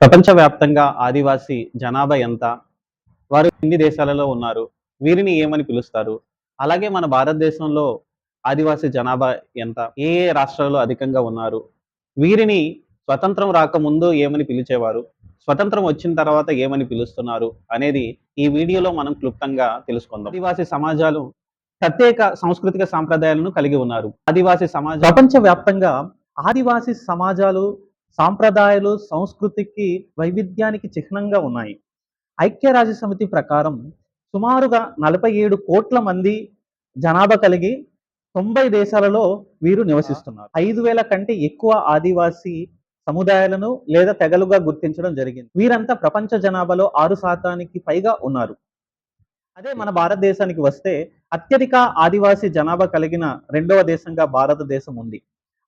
ప్రపంచవ్యాప్తంగా ఆదివాసీ జనాభా ఎంత? వారు ఎన్ని దేశాలలో ఉన్నారు. వీరిని ఏమని పిలుస్తారు? అలాగే మన భారతదేశంలో ఆదివాసీ జనాభా ఎంత? ఏ ఏ రాష్ట్రాల్లో అధికంగా ఉన్నారు? వీరిని స్వతంత్రం రాకముందు ఏమని పిలిచేవారు? స్వతంత్రం వచ్చిన తర్వాత ఏమని పిలుస్తున్నారు? అనేది ఈ వీడియోలో మనం క్లుప్తంగా తెలుసుకుందాం. ఆదివాసీ సమాజాలు ప్రత్యేక సాంస్కృతిక సాంప్రదాయాలను కలిగి ఉన్నారు. ఆదివాసీ సమాజం ప్రపంచవ్యాప్తంగా ఆదివాసీ సమాజాలు సాంప్రదాయాలు సంస్కృతికి వైవిధ్యానికి చిహ్నంగా ఉన్నాయి. ఐక్యరాజ్య సమితి ప్రకారం సుమారుగా నలభై ఏడు కోట్ల మంది జనాభా కలిగి తొంభై దేశాలలో వీరు నివసిస్తున్నారు. ఐదు వేల కంటే ఎక్కువ ఆదివాసీ సముదాయాలను లేదా తెగలుగా గుర్తించడం జరిగింది. వీరంతా ప్రపంచ జనాభాలో ఆరు శాతానికి పైగా ఉన్నారు. అదే మన భారతదేశానికి వస్తే అత్యధిక ఆదివాసీ జనాభా కలిగిన రెండవ దేశంగా భారతదేశం ఉంది.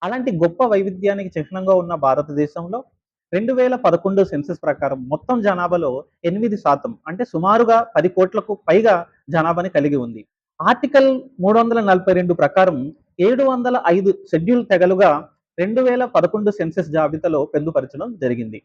అలాంటి గొప్ప వైవిధ్యానికి చిహ్నంగా ఉన్న భారతదేశంలో రెండు వేల పదకొండు సెన్సెస్ ప్రకారం మొత్తం జనాభాలో ఎనిమిది శాతం అంటే సుమారుగా పది కోట్లకు పైగా జనాభాని కలిగి ఉంది. ఆర్టికల్ మూడు వందల నలభై రెండు ప్రకారం ఏడు వందల ఐదు షెడ్యూల్ తెగలుగా రెండు వేల పదకొండు సెన్సెస్ జాబితాలో పొందుపరచడం జరిగింది.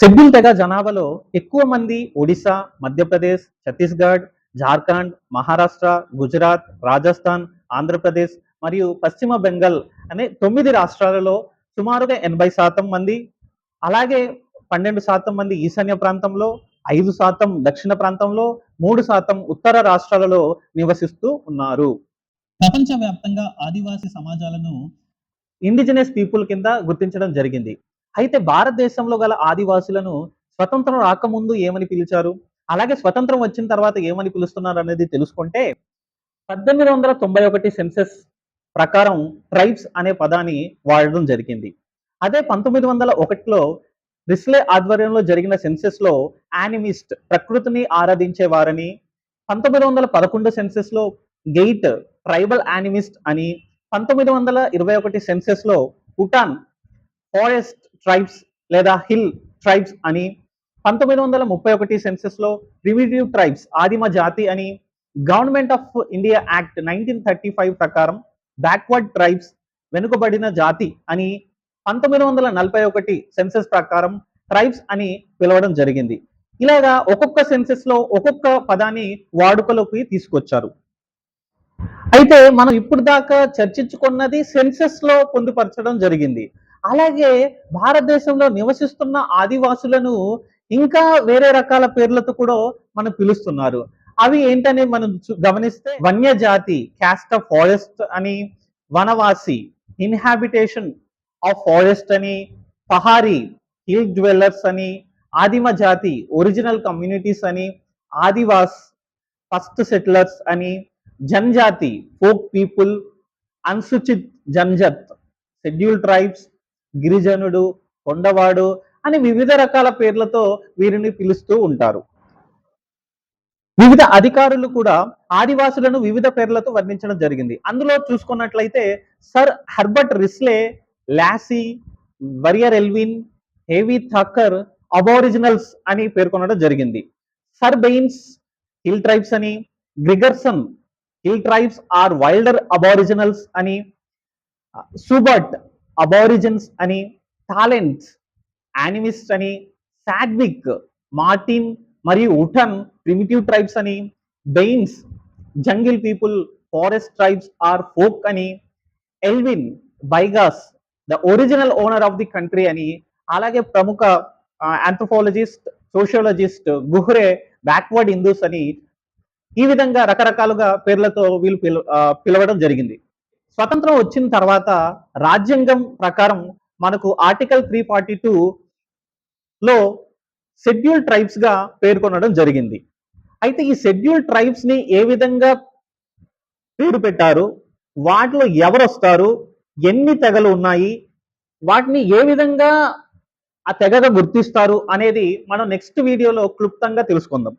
షెడ్యూల్ తెగ జనాభాలో ఎక్కువ మంది ఒడిశా మధ్యప్రదేశ్ ఛత్తీస్గఢ్ జార్ఖండ్ మహారాష్ట్ర గుజరాత్ రాజస్థాన్ ఆంధ్రప్రదేశ్ మరియు పశ్చిమ బెంగాల్ అనే తొమ్మిది రాష్ట్రాలలో సుమారుగా ఎనభై శాతం మంది అలాగే పన్నెండు శాతం మంది ఈశాన్య ప్రాంతంలో ఐదు శాతం దక్షిణ ప్రాంతంలో మూడు శాతం ఉత్తర రాష్ట్రాలలో నివసిస్తూ ఉన్నారు. ప్రపంచవ్యాప్తంగా ఆదివాసీ సమాజాలను ఇండిజినస్ పీపుల్ కింద గుర్తించడం జరిగింది. అయితే భారతదేశంలో గల ఆదివాసులను స్వతంత్రం రాకముందు ఏమని పిలిచారు? అలాగే స్వతంత్రం వచ్చిన తర్వాత ఏమని పిలుస్తున్నారు అనేది తెలుసుకుంటే పద్దెనిమిది వందల తొంభై ఒకటి సెన్సెస్ ప్రకారం ట్రైబ్స్ అనే పదాన్ని వాడడం జరిగింది. అదే పంతొమ్మిది వందల ఒకటిలో రిస్లే ఆధ్వర్యంలో జరిగిన సెన్సెస్లో యానిమిస్ట్ ప్రకృతిని ఆరాధించే వారని పంతొమ్మిది వందల పదకొండు సెన్సెస్లో గెయిట్ ట్రైబల్ యానిమిస్ట్ అని పంతొమ్మిది వందల ఇరవై ఒకటి సెన్సెస్లో ఉటాన్ ఫారెస్ట్ ట్రైబ్స్ లేదా హిల్ ట్రైబ్స్ అని పంతొమ్మిది వందల ముప్పై ఒకటి సెన్సెస్లో ప్రిమిటివ్ ట్రైబ్స్ ఆదిమ జాతి అని government of India act nineteen thirty five ప్రకారం బ్యాక్వర్డ్ ట్రైబ్స్ వెనుకబడిన జాతి అని పంతొమ్మిది వందల నలభై ఒకటి సెన్సెస్ ప్రకారం ట్రైబ్స్ అని పిలవడం జరిగింది. ఇలాగా ఒక్కొక్క సెన్సెస్లో ఒక్కొక్క పదాన్ని వాడుకలోకి తీసుకొచ్చారు. అయితే మనం ఇప్పుడు దాకా చర్చించుకున్నది సెన్సెస్లో పొందుపరచడం జరిగింది. అలాగే భారతదేశంలో నివసిస్తున్న ఆదివాసులను ఇంకా వేరే రకాల పేర్లతో కూడా మనం పిలుస్తున్నారు. అవి ఏంటనే మనం గమనిస్తే వన్యజాతి క్యాస్ట్ ఆఫ్ ఫారెస్ట్ అని వనవాసి ఇన్హాబిటేషన్ ఆఫ్ ఫారెస్ట్ అని పహారీ హిల్ డ్వెల్లర్స్ అని ఆదిమ జాతి ఒరిజినల్ కమ్యూనిటీస్ అని ఆదివాస్ ఫస్ట్ సెటిలర్స్ అని జన్జాతి ఫోక్ పీపుల్ అన్సుచిత్ జన్జత్ షెడ్యూల్ ట్రైబ్స్ గిరిజనుడు కొండవాడు అని వివిధ రకాల పేర్లతో వీరిని పిలుస్తూ ఉంటారు. వివిధ అధికారులు కూడా ఆదివాసులను వివిధ పేర్లతో వర్ణించడం జరిగింది. అందులో చూసుకున్నట్లయితే sir Herbert Risley Lacey Verrier Elwin heavy Thakkar aboriginals అని పేర్కొనడం జరిగింది. సర్ బెయిన్స్ హిల్ ట్రైబ్స్ అని Grigson hill tribes or wilder aboriginals అని సూబర్ట్ అబోరిజిన్స్ అని టాలెంట్స్ యానిమిస్ట్ అని సాడ్విక్ మార్టిన్ మరియు ఉటన్ ప్రిమిటివ్ ట్రైబ్స్ అని Baines jungle people forest tribes or folk అని Elwin Baigas the original owner of the country అని అలాగే ప్రముఖ anthropologist sociologist Ghurye backward Hindus అని ఈ విధంగా రకరకాలుగా పేర్లతో వీళ్ళు పిల పిలవడం జరిగింది. స్వతంత్రం వచ్చిన తర్వాత రాజ్యాంగం ప్రకారం మనకు ఆర్టికల్ త్రీ ఫార్టీ టూ లో షెడ్యూల్ ట్రైబ్స్గా పేర్కొనడం జరిగింది. అయితే ఈ షెడ్యూల్ ట్రైబ్స్ని ఏ విధంగా పేరు పెట్టారు? వాటిలో ఎవరు వస్తారు? ఎన్ని తెగలు ఉన్నాయి? వాటిని ఏ విధంగా ఆ తెగగా గుర్తిస్తారు? అనేది మనం నెక్స్ట్ వీడియోలో క్లుప్తంగా తెలుసుకుందాం.